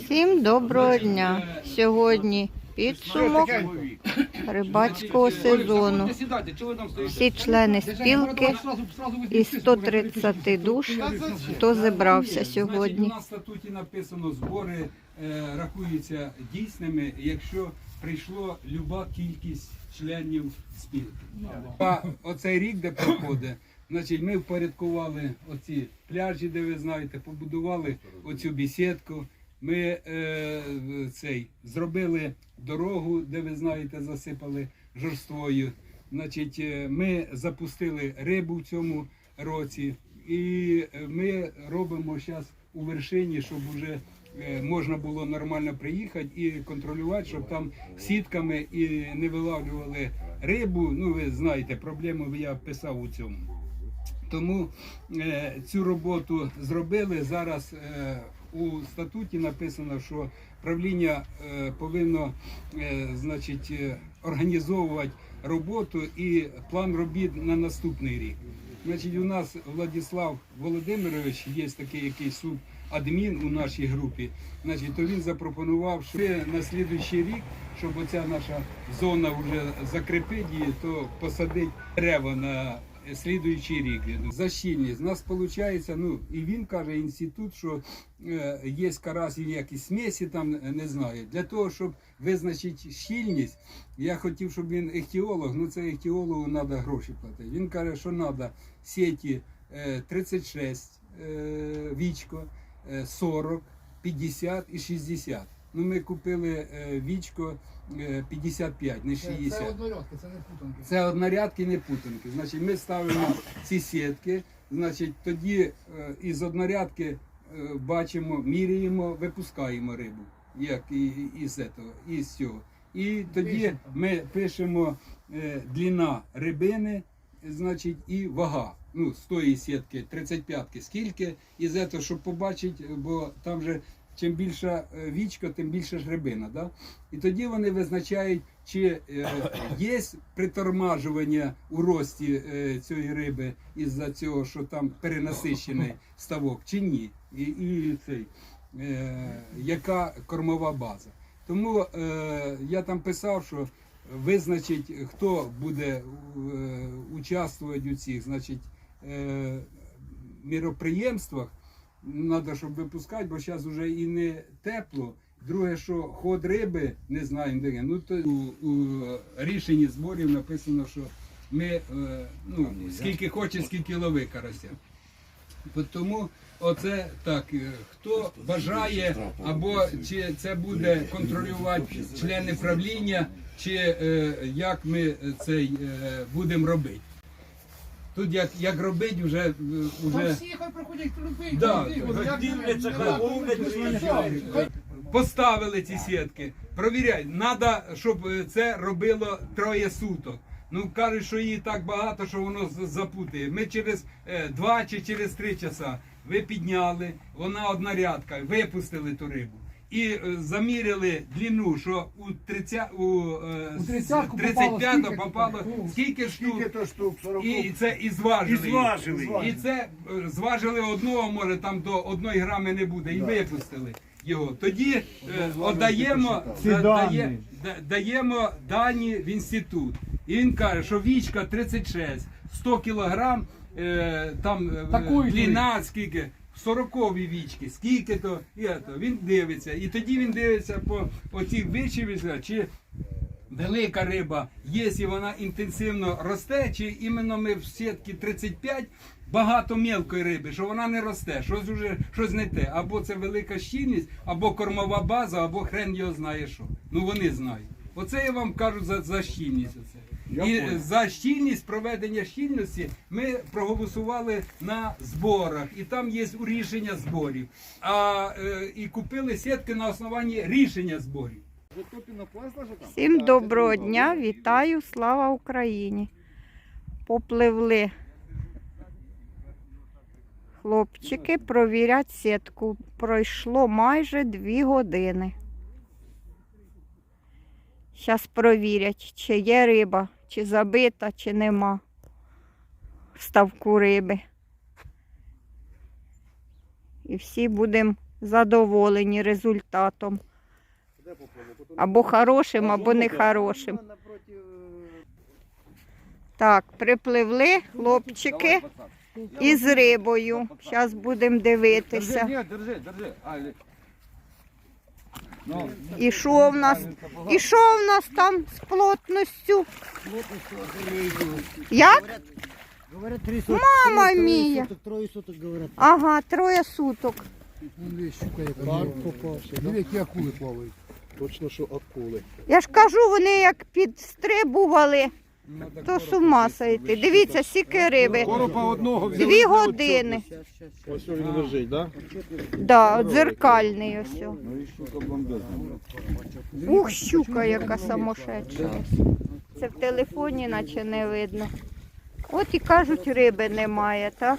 Всім доброго дня. Сьогодні підсумок рибацького сезону. Всі члени спілки із 130 душ, хто зібрався сьогодні. У нас статуті написано, збори е, рахуються дійсними, якщо прийшло люба кількість членів спілки. А оцей рік, де проходить, значить, ми впорядкували оці пляжі, де ви знаєте, побудували оцю бесідку. Ми е, цей, зробили дорогу, де ви знаєте, засипали жорствою. Значить, е, ми запустили рибу в цьому році, і е, ми робимо зараз у вершині, щоб вже можна було нормально приїхати і контролювати, щоб там сітками і не вилавлювали рибу. Ну, ви знаєте, проблему я писав у цьому. Тому е, цю роботу зробили. Зараз е, у статуті написано, що правління е, повинно е, значить, е, організовувати роботу і план робіт на наступний рік. Значить, у нас Владислав Володимирович є такий якийсь субадмін у нашій групі. Значить, то він запропонував, що на слідуючий рік, щоб оця наша зона вже закріпить її, то посадить дерева на слідуючий рік. За щільність. У нас виходить, ну і він каже, інститут, що е, є карасі якісь смесі, там не знаю. Для того, щоб визначити щільність, я хотів, щоб він ехтіолог, ну це ехтіологу треба гроші платити. Він каже, що треба сіті е, 36 е, вічко, е, 40, 50 і 60. Ну, ми купили е, вічко е, 55, не 60. Це однорядки, це не путанки. Це однорядки, не путанки. Значить, ми ставимо ці сітки, значить, тоді е, із однорядки е, бачимо, міряємо, випускаємо рибу. Як і, із цього, із цього. І тоді ми пишемо е, длина рибини, значить, і вага. Ну, з тої сітки 35-ки, скільки, і з цього, щоб побачити, бо там же чим більша е, вічка, тим більше ж. Да? І тоді вони визначають, чи е, є притормажування у рості е, цієї риби із-за цього, що там перенасищений ставок, чи ні. І, і цей, е, яка кормова база. Тому е, я там писав, що визначить, хто буде е, участвувати у цих, значить, е, міроприємствах. Треба, щоб випускати, бо зараз вже і не тепло. Друге, що ход риби, не знаємо де. Ну то у, у рішенні зборів написано, що ми е, ну, скільки хоче, скільки лови карася. Тому оце так. е, Хто бажає, або чи це буде контролювати члени правління, чи е, як ми цей е, будемо робити. Тут як, як робити, вже, е, Та вже всі хай приходять трупи, Да, дивляться, хай ловлять, поставили ці сітки. Провіряй, треба, щоб е, це робило троє суток. Ну кажуть, що її так багато, що воно запутає. Ми через е, два чи через три часа ви підняли, вона однорядка, випустили ту рибу. І е, заміряли длину, що у 30, у, е, У 30-ку 35 попало попало скільки? скільки штук. Скільки то штук? 40? І це і зважили. І зважили. І це е, зважили одного, може там до одної грами не буде, і випустили його. Тоді е, отдаємо, Ці да- дані. да- даємо дані в інститут. І він каже, що вічка 36, 100 кілограм, е, там е, Такої длина, скільки. 40 вічки, скільки то, і то. він дивиться. І тоді він дивиться по оцих вичеві, чи велика риба, якщо вона інтенсивно росте, чи іменно ми в сітці 35 багато мелкої риби, що вона не росте, щось уже щось не те. Або це велика щільність, або кормова база, або хрен його знає що. Ну вони знають. Оце я вам кажу за, за щільність. Я І понял. за щільність проведення щільності ми проголосували на зборах, і там є рішення зборів. А е, і купили сітки на основанні рішення зборів. Всім доброго дня, вітаю, слава Україні. Попливли хлопчики провірять сітку. Пройшло майже дві години. Зараз провірять, чи є риба, чи забита, чи нема ставку риби. І всі будемо задоволені результатом. Або хорошим, або не хорошим. Так, припливли хлопчики із рибою. Зараз будемо дивитися. Ні, держи, держи. Ну, І що в нас? І що в нас там з плотністю? Як? Говорят, три. Мама трое мія. Суток, трое суток, говорят. Ага, троє суток. Вон щука яка. Как мила. попавший, які акули плавають. Точно, що акули. Я ж кажу, вони як підстрибували, то з ума сойти. Дивіться, скільки риби. Коропа одного взяли. Дві години. Ось він лежить, да? Да, дзеркальний ось. о. Ну і штука бомбезна. Ух, щука яка самошедша. Це в телефоні наче не видно. От і кажуть, риби немає, так?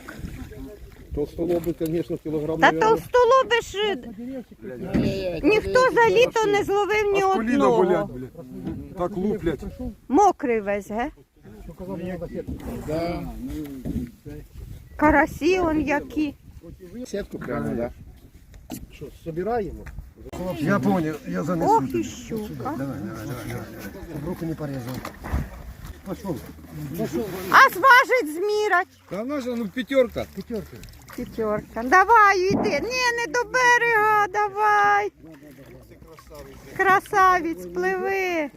Толстолоби, звісно, кілограм, Та наверное. толстолоби ж ніхто за літо не зловив ні одного. Так луплять. Мокрий весь, ге? Да. Карасі он які. Сетку прямо, да? Що, собираємо? Я понял, я занесу. Ох і щука. Руку не порезал. Пошел. А зважить змірать. Та наша, ну п'ятерка. Пятерка. П'ятерка. Давай, йди. Ні, не до берега, давай. Красавець, пливи.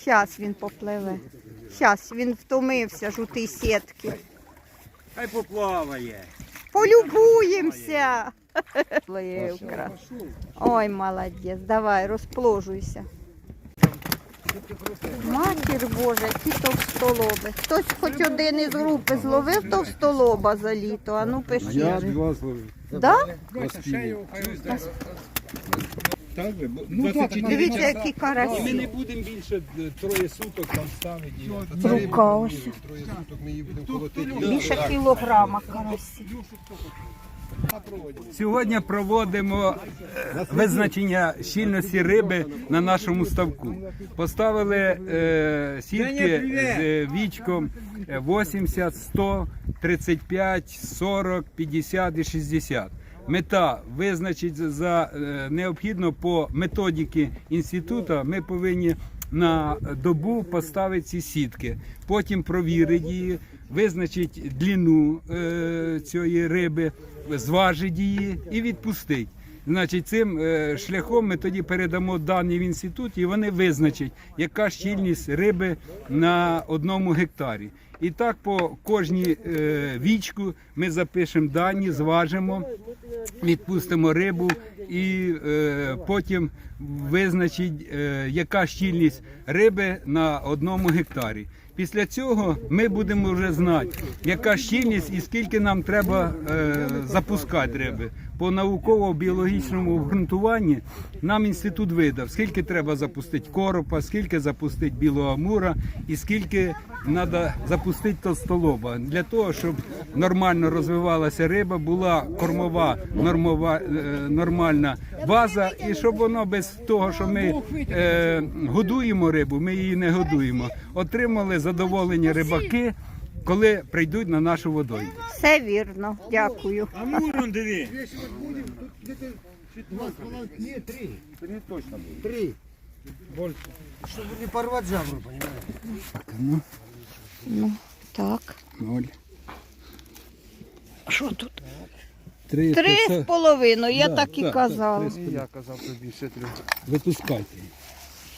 Щас він попливе. Щас він втомився ж у тій сітки. Хай поплаває. Полюбуємося. Ой, молодець, давай, розпложуйся. Матір Божа, які товстолоби. Хтось хоч один із групи зловив товстолоба за літо, а ну пиши. два зловив. Да? Так бо Ну, 24 Дивіться, Дивіться, часа. які І ми не будемо більше е, троє суток там ставити. Рука ось. Троє суток ми її будемо колотити. Більше кілограма карасі. Сьогодні проводимо е, визначення щільності риби на нашому ставку. Поставили е, сітки з е, вічком е, 80, 100, 35, 40, 50 і 60. Мета визначить за е, необхідно по методіки інституту. Ми повинні на добу поставити ці сітки, потім провірити її, визначить длину е, цієї риби, зважить її і відпустить. Значить, цим е, шляхом ми тоді передамо дані в інститут, і вони визначать, яка щільність риби на одному гектарі. І так по кожній вічку ми запишемо дані, зважимо, відпустимо рибу і е, потім визначить, е, яка щільність риби на одному гектарі. Після цього ми будемо вже знати, яка щільність і скільки нам треба е, запускати риби. По науково-біологічному обґрунтуванні нам інститут видав, скільки треба запустити коропа, скільки запустити білого амура і скільки треба запустити толстолоба. Для того, щоб нормально розвивалася риба, була кормова нормова, е, нормальна база, і щоб воно без того, що ми е, годуємо рибу, ми її не годуємо. Отримали задоволені рибаки, коли прийдуть на нашу водойму. Все вірно, дякую. А мурон диви. Ні, три. Три точно буде. Три. Больше. Чтобы не порвать жабру, понимаешь? Ну, так. Ноль. Що тут? Три, Три з половиною, я Да, так і так, казала. Я казав тобі ще три. Випускайте.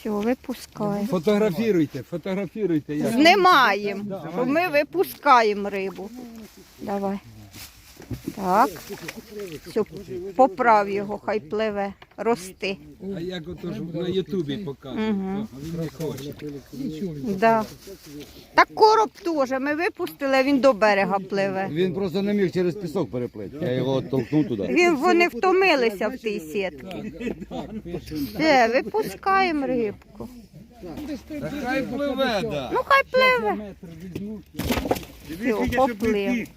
Все, випускаємо. Фотографіруйте, фотографіруйте. Знімаємо, що ми випускаємо рибу. Давай. Так. Все, поправ його, хай пливе, рости. А як ото ж на Ютубі показують, Мгм. то він не хоче. Да. Так короб теж. Ми випустили, а він до берега пливе. Він просто не міг через пісок переплити. Я його толкнув туди. Він, вони втомилися в тій сітці. Все, випускаємо рибку. Хай пливе, да. Ну хай пливе. Все, поплив.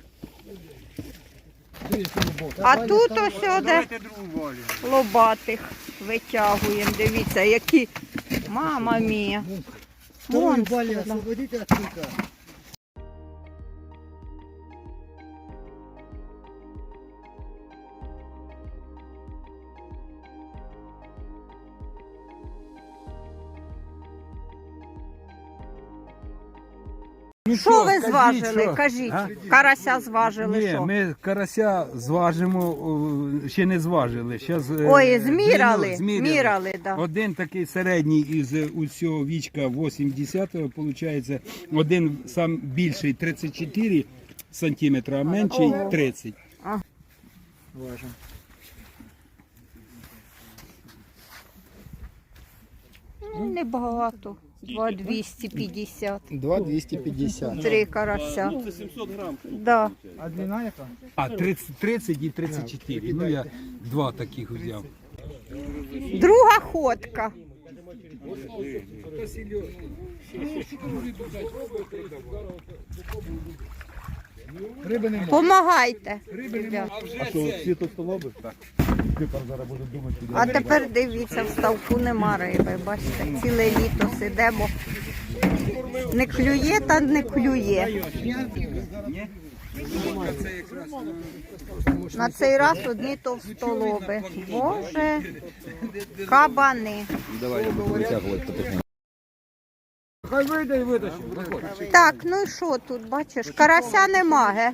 А тут ось де лобатих витягуємо. Дивіться, які. Мама мія. Вон. да. Що ви кажіть, зважили? що? Кажіть, А? карася зважили Ні, що? ми карася зважимо, о, ще не зважили. Щас, е, Ой, зміряли, зміряли. зміряли, да. Один такий середній із е, усього вічка 80-го, виходить, один сам більший 34 сантиметра, а менший Ого. 30. Ну, Небагато. 250. 2,250. Три карася. Це 700 грам. Да. А длина яка? А 30, 30 і 34. Ну я два таких взяв. Друга ходка. Риби немає. Помагайте. А вже А що, всі тут столоби? Так. Тепер зараз буду думати. А тепер дивіться, в ставку нема риби. Бачите, ціле літо сидимо. Не клює та не клює. На цей раз одні товстолоби. Боже, кабани. Давай я буду витягувати потихеньку. Хай вийде і витащить. Так, ну і що тут, бачиш? Карася нема, ге?